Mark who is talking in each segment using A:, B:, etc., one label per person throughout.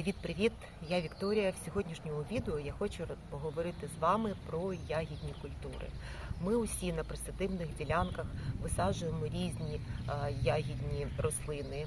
A: Привіт-привіт! Я Вікторія. В сьогоднішньому відео я хочу поговорити з вами про ягідні культури. Ми усі на присадибних ділянках висаджуємо різні е, ягідні рослини. Е,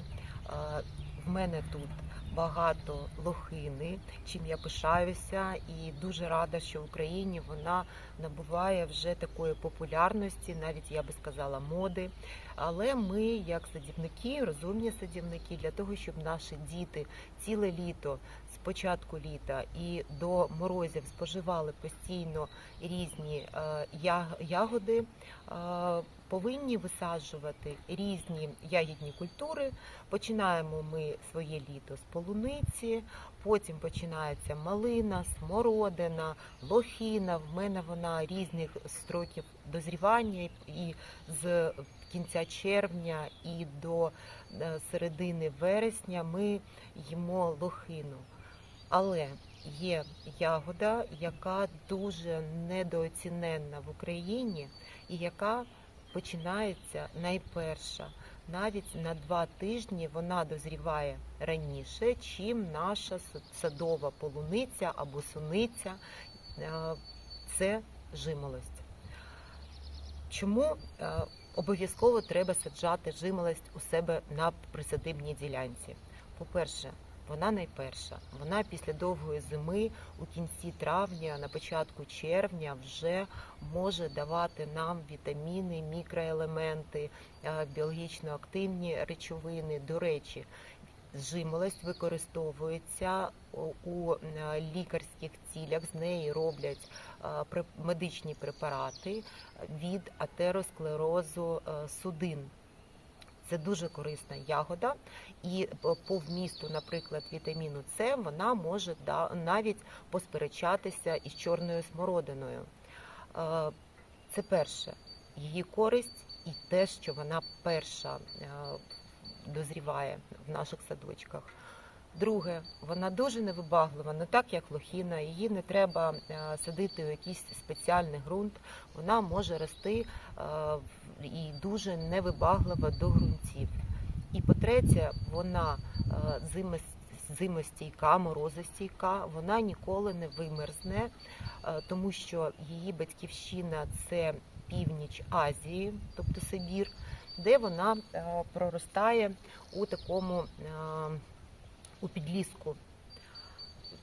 A: В мене тут багато лохини, чим я пишаюся, і дуже рада, що в Україні вона набуває вже такої популярності, навіть я би сказала, моди. Але ми, як садівники, розумні садівники, для того, щоб наші діти ціле літо з початку літа і до морозів споживали постійно різні е, ягоди, е, повинні висаджувати різні ягідні культури. Починаємо ми своє літо з полуниці, потім починається малина, смородина, лохіна. В мене вона різних строків дозрівання і з кінця червня і до е, середини вересня ми їмо лохину. Але є ягода, яка дуже недооціненна в Україні і яка починається найперша. Навіть на два тижні вона дозріває раніше, чим наша садова полуниця або суниця. Е, Це жимолость. Чому е, обов'язково треба саджати жимолость у себе на присадибній ділянці? По-перше, вона найперша. Вона після довгої зими у кінці травня, на початку червня вже може давати нам вітаміни, мікроелементи, е, біологічно активні речовини. До речі, жимолость використовується у- е, лікарських цілях. З неї роблять е, медичні препарати від атеросклерозу судин. Це дуже корисна ягода, і по- по вмісту, наприклад, вітаміну С, вона може навіть посперечатися із чорною смородиною. Е, Це перше, її користь і те, що вона перша е, дозріває в наших садочках. Друге, вона дуже невибаглива, не так як лохіна. Її не треба е, садити у якийсь спеціальний ґрунт. Вона може рости е, і дуже невибаглива до ґрунтів. І по-третє, вона е, зимос- зимостійка, морозостійка, вона ніколи не вимерзне, тому що її батьківщина це північ Азії, тобто Сибір, де вона проростає у такому у підліску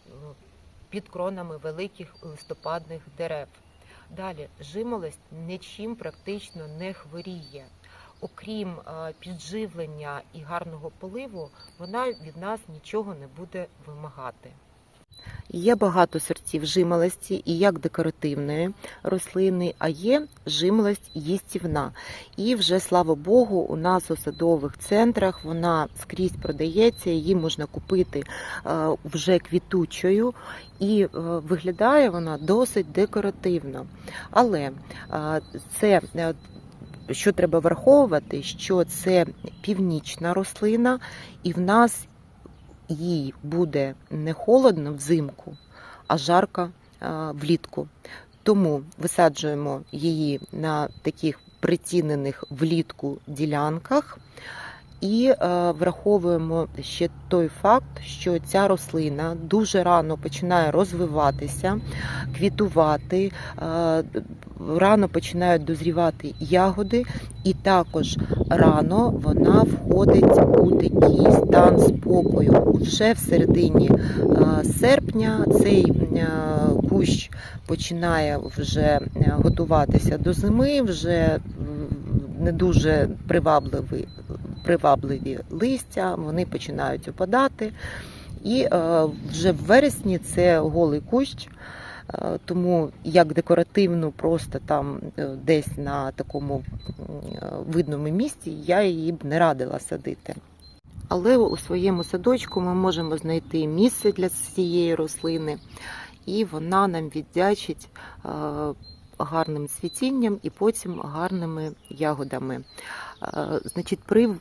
A: е, під кронами великих листопадних дерев. Далі жимолость нічим практично не хворіє. Окрім е, підживлення і гарного поливу, вона від нас нічого не буде вимагати. Є багато сортів жимолості і як декоративної рослини, а є жимолость їстівна. І вже слава Богу, у нас у садових центрах вона скрізь продається, її можна купити е, вже квітучою, і е, виглядає вона досить декоративно. Але е, це що треба враховувати, що це північна рослина, і в нас їй буде не холодно взимку, а жарко е, влітку. Тому висаджуємо її на таких прицінених влітку ділянках. І е, враховуємо ще той факт, що ця рослина дуже рано починає розвиватися, квітувати, е, рано починають дозрівати ягоди, і також рано вона входить у такий стан спокою. Вже в середині е, серпня цей кущ починає вже готуватися до зими, вже не дуже привабливий, привабливі листя, вони починають опадати. І е, вже в вересні це голий кущ. Е, Тому як декоративну, просто там е, десь на такому видному місці я її б не радила садити. Але у своєму садочку ми можемо знайти місце для цієї рослини, і вона нам віддячить гарним цвітінням і потім гарними ягодами. Значить, при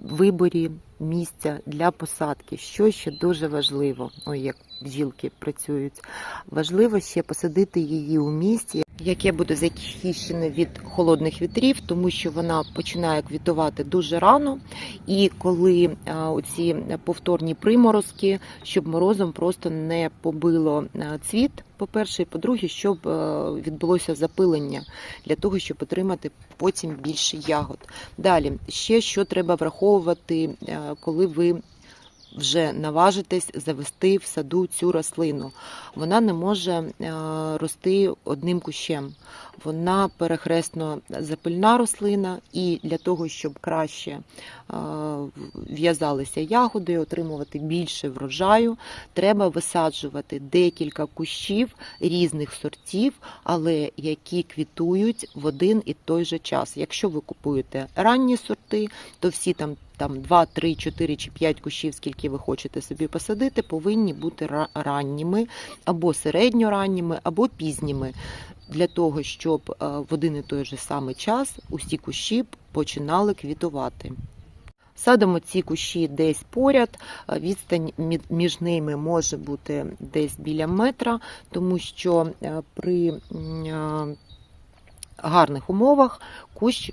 A: виборі місця для посадки, що ще дуже важливо, ой, як бджілки працюють, важливо ще посадити її у місці, яке буде захищене від холодних вітрів, тому що вона починає квітувати дуже рано. І коли а, оці повторні приморозки, щоб морозом просто не побило цвіт, по-перше, і по-друге, щоб е, відбулося запилення для того, щоб отримати потім більше ягод. Далі ще що треба враховувати, е, коли ви вже наважитесь завести в саду цю рослину. Вона не може е, рости одним кущем. Вона перехресно запильна рослина, і для того, щоб краще е, в'язалися ягоди, отримувати більше врожаю, треба висаджувати декілька кущів різних сортів, але які квітують в один і той же час. Якщо ви купуєте ранні сорти, то всі там там 2, 3, 4 чи 5 кущів, скільки ви хочете собі посадити, повинні бути ранніми або середньоранніми, або пізніми, для того, щоб е, в один і той же самий час усі кущі починали квітувати. Садимо ці кущі десь поряд, е, відстань між ними може бути десь біля метра, тому що е, при гарних умовах кущ е,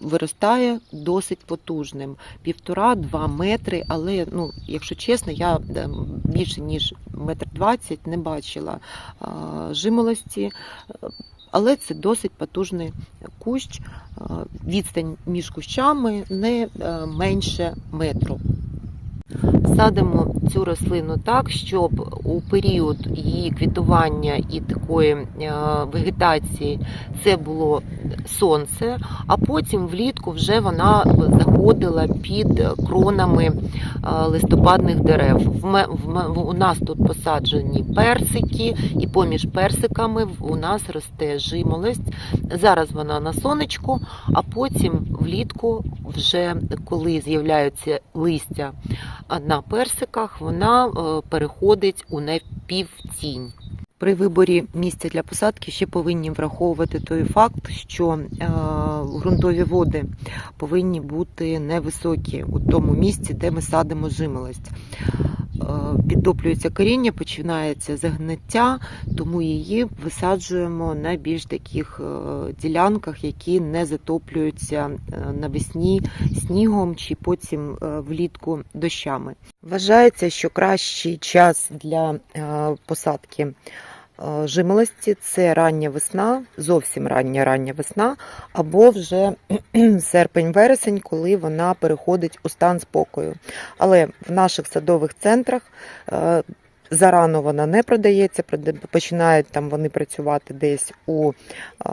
A: виростає досить потужним, півтора-два метри, але ну, якщо чесно, я е, більше ніж метр двадцять не бачила е, жимолості. Але це досить потужний кущ. Відстань між кущами не менше метру. Садимо цю рослину так, щоб у період її квітування і такої е, вегетації це було сонце, а потім влітку вже вона заходила під кронами е, листопадних дерев. У нас тут посаджені персики, і поміж персиками у нас росте жимолость. Зараз вона на сонечку, а потім влітку, вже коли з'являються листя на персиках, вона е, переходить у напівтінь. При виборі місця для посадки ще повинні враховувати той факт, що е, ґрунтові води повинні бути невисокі у тому місці, де ми садимо жимолость. Е, Підтоплюється коріння, починається загниття, тому її висаджуємо на більш таких е, ділянках, які не затоплюються е, навесні снігом чи потім влітку дощами. Вважається, що кращий час для посадки жимолості це рання весна, зовсім рання рання весна, або вже серпень-вересень, коли вона переходить у стан спокою. Але в наших садових центрах е, зарано вона не продається, прода- починають там вони працювати десь у, е,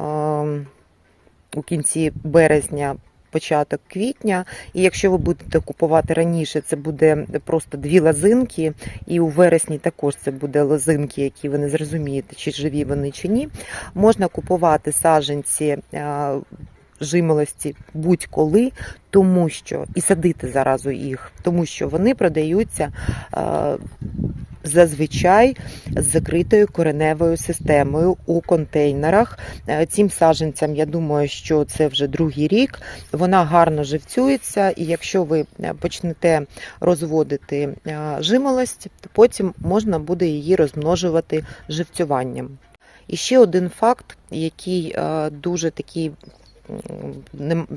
A: у кінці березня. Початок квітня, і якщо ви будете купувати раніше, це буде просто дві лозинки, і у вересні також це буде лозинки, які ви не зрозумієте, чи живі вони чи ні. Можна купувати саджанці е, жимолості будь-коли, тому що і садити заразу їх, тому що вони продаються е, зазвичай з закритою кореневою системою у контейнерах. Е, Цим саджанцям, я думаю, що це вже другий рік. Вона гарно живцюється, і якщо ви е, почнете розводити е, жимолость, то потім можна буде її розмножувати живцюванням. І ще один факт, який дуже такий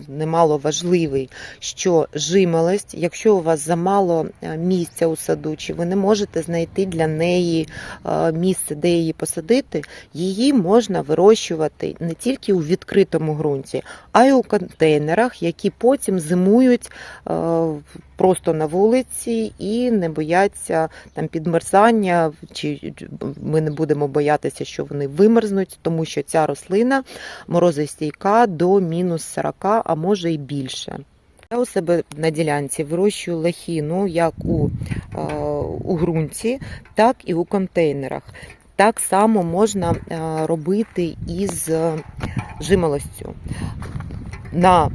A: немало важливий, що жимолость, якщо у вас замало е, місця у саду, чи ви не можете знайти для неї е, місце, де її посадити, її можна вирощувати не тільки у відкритому ґрунті, а й у контейнерах, які потім зимують е, просто на вулиці і не бояться там підмерзання, чи ми не будемо боятися, що вони вимерзнуть, тому що ця рослина морозостійка до мінус 40, а може і більше. Я у себе на ділянці вирощую лохіну як у, е, у ґрунті, так і у контейнерах. Так само можна е, робити із е, жимолостю. На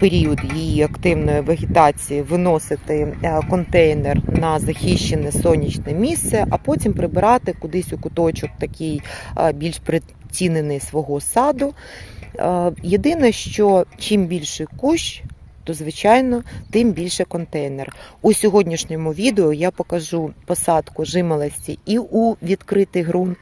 A: період її активної вегетації виносити е, контейнер на захищене сонячне місце, а потім прибирати кудись у куточок такий е, більш прицінений свого саду. Е, Єдине, що чим більший кущ, то звичайно тим більше контейнер. У сьогоднішньому відео я покажу посадку жимолості і у відкритий ґрунт,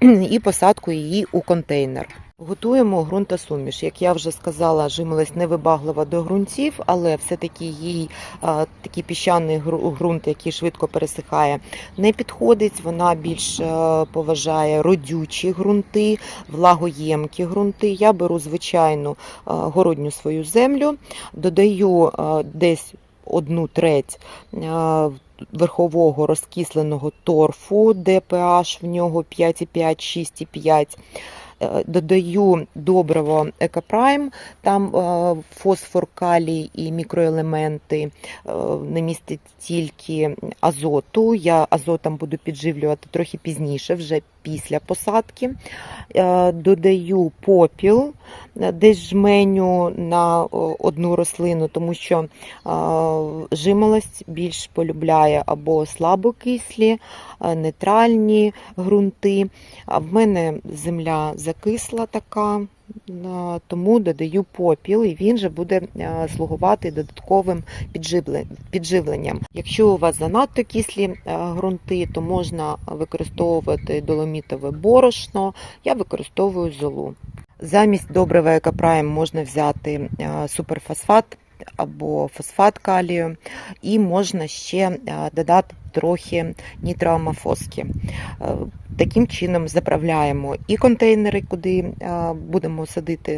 A: і посадку її у контейнер. Готуємо ґрунтосуміш. Як я вже сказала, жимолость невибаглива до ґрунтів, але все-таки їй такий піщаний ґрунт, який швидко пересихає, не підходить. Вона більш е, поважає родючі ґрунти, влагоємкі ґрунти. Я беру звичайну е, городню свою землю, додаю е, десь одну треть верхового розкисленого торфу, де pH в нього 5,5, 6,5. Е, Додаю добриво Екопрайм, там е, фосфор, калій і мікроелементи е, не містять тільки азоту. Я азотом буду підживлювати трохи пізніше, вже після посадки. Е, Додаю попіл, е, десь жменю на одну рослину, тому що е, жимолость більш полюбляє або слабокислі, нейтральні ґрунти. В мене земля закисла така, тому додаю попіл, і він же буде е, слугувати додатковим підживленням. Якщо у вас занадто кислі е, ґрунти, то можна використовувати доломітове борошно. Я використовую золу. Замість добрива екопрайм можна взяти е, суперфосфат або фосфат калію, і можна ще е, додати трохи нітроамофоски. Е, Таким чином заправляємо і контейнери, куди е, будемо садити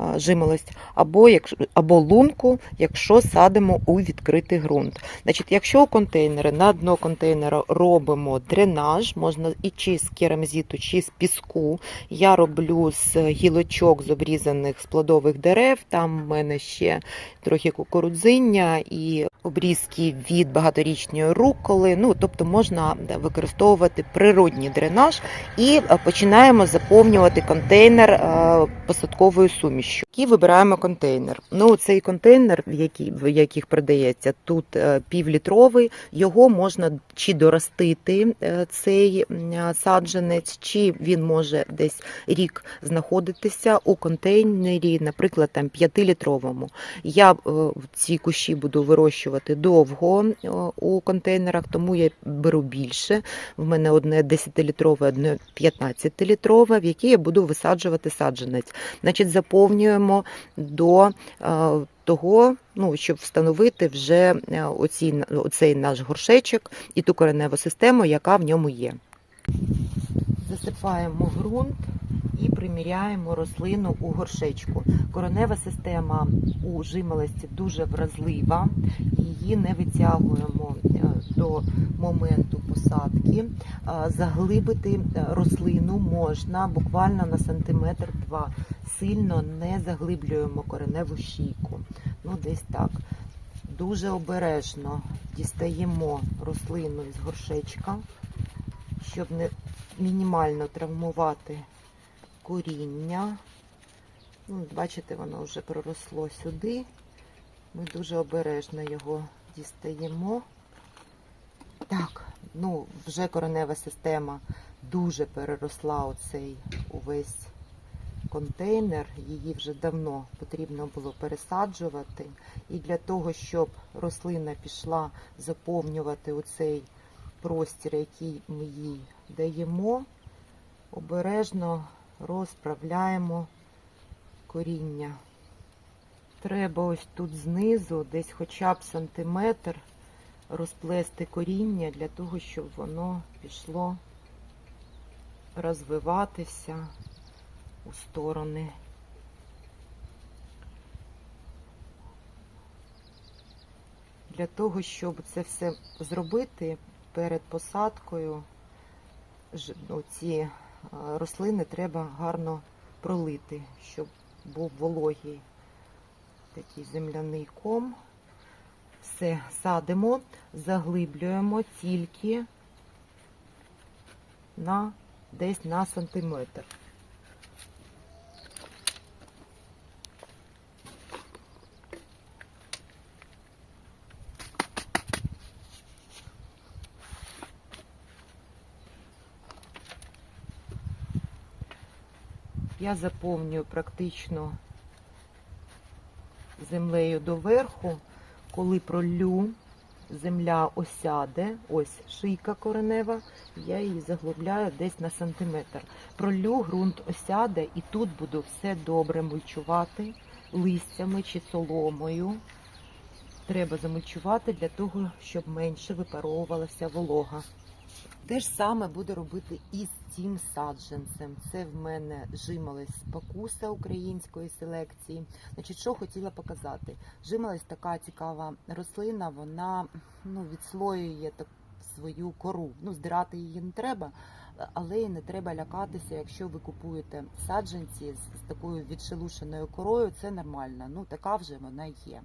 A: е, жимолость, або, або лунку, якщо садимо у відкритий ґрунт. Значить, якщо контейнери на дно контейнера робимо дренаж, можна і чи з керамзиту, чи з піску. Я роблю з гілочок з обрізаних з плодових дерев. Там в мене ще трохи кукурудзиння і обрізки від багаторічної руколи. Ну, тобто можна використовувати природній дренаж і е, починаємо заповнювати контейнер е, посадковою сумішю. Який вибираємо контейнер. Ну, цей контейнер, в який в яких продається тут е, півлітровий, його можна чи доростити цей саджанець, чи він може десь рік знаходитися у контейнері, наприклад, там 5-літровому. Я ці кущі буду вирощувати довго у контейнерах, тому я беру більше. В мене одне 10-літрове, одне 15-літрове, в яке я буду висаджувати саджанець. Значить, заповнюємо до е, того, ну, щоб встановити вже е, оці, оцей наш горшечок і ту кореневу систему, яка в ньому є. Засипаємо ґрунт і приміряємо рослину у горшечку. Коренева система у жимолості дуже вразлива, її не витягуємо е, до моменту посадки. Е, Заглибити е, рослину можна буквально на сантиметр-два. Сильно не заглиблюємо кореневу шийку. Ну, десь так. Дуже обережно дістаємо рослину із горшечка, щоб не мінімально травмувати коріння. Ну, бачите, воно вже проросло сюди. Ми дуже обережно його дістаємо. Так, ну, вже коренева система дуже переросла оцей увесь контейнер. Її вже давно потрібно було пересаджувати. І для того, щоб рослина пішла заповнювати оцей простір, який ми їй даємо, обережно розправляємо коріння. Треба ось тут знизу, десь хоча б сантиметр, розплести коріння для того, щоб воно пішло розвиватися у сторони. Для того, щоб це все зробити перед посадкою, ну, ці е, рослини треба гарно пролити, щоб був вологий такий земляний ком. Все, садимо, заглиблюємо тільки на десь на сантиметр. Я заповнюю практично землею доверху, коли пролю, земля осяде, ось шийка коренева, я її заглубляю десь на сантиметр. Пролю, ґрунт осяде і тут буду все добре мульчувати листями чи соломою. Треба замульчувати для того, щоб менше випаровувалася волога. Те ж саме буду робити і з цим саджанцем. Це в мене жимолець спокуса української селекції. Значить, що хотіла показати? Жимолець така цікава рослина, вона ну, відслоює так свою кору. Ну, здирати її не треба, але і не треба лякатися, якщо ви купуєте саджанці з такою відшелушеною корою, це нормально. Ну, така вже вона є.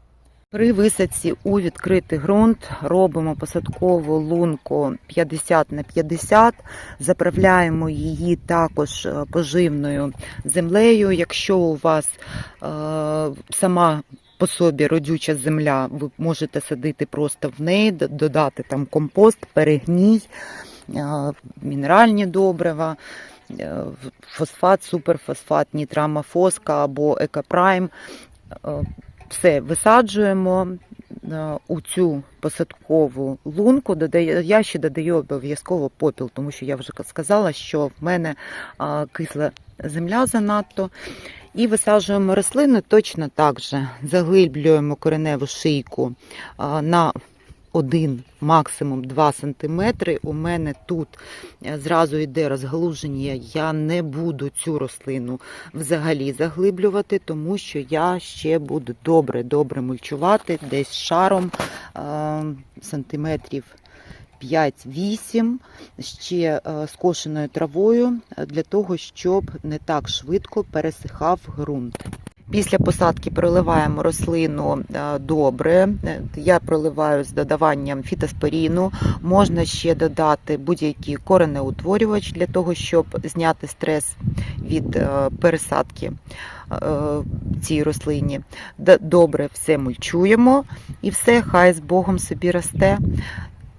A: При висадці у відкритий ґрунт робимо посадкову лунку 50 на 50, заправляємо її також е, поживною землею. Якщо у вас е, сама по собі родюча земля, ви можете садити просто в неї, додати там компост, перегній, е, мінеральні добрива. е, Фосфат, суперфосфат, нітрамофоска або екопрайм. Е, все висаджуємо е, у цю посадкову лунку. Я ще додаю обов'язково попіл, тому що я вже сказала, що в мене кисла земля занадто. І висаджуємо рослини точно так же. Заглиблюємо кореневу шийку на 1, максимум 2 см. У мене тут е, зразу йде розгалуження. Я не буду цю рослину взагалі заглиблювати, тому що я ще буду добре-добре мульчувати десь шаром е, сантиметрів 5-8 ще е, скошеною травою е, для того, щоб не так швидко пересихав ґрунт. Після посадки проливаємо рослину е, добре. Е, Я проливаю з додаванням фітоспоріну. Можна ще додати будь-який коренеутворювач для того, щоб зняти стрес від е, пересадки цій рослині. Добре все мульчуємо і все, хай з Богом собі росте.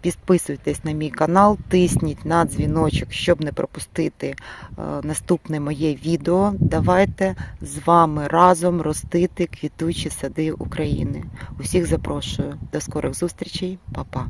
A: Підписуйтесь на мій канал, тисніть на дзвіночок, щоб не пропустити е, наступне моє відео. Давайте з вами разом ростити квітучі сади України. Усіх запрошую. До скорих зустрічей, Па-па.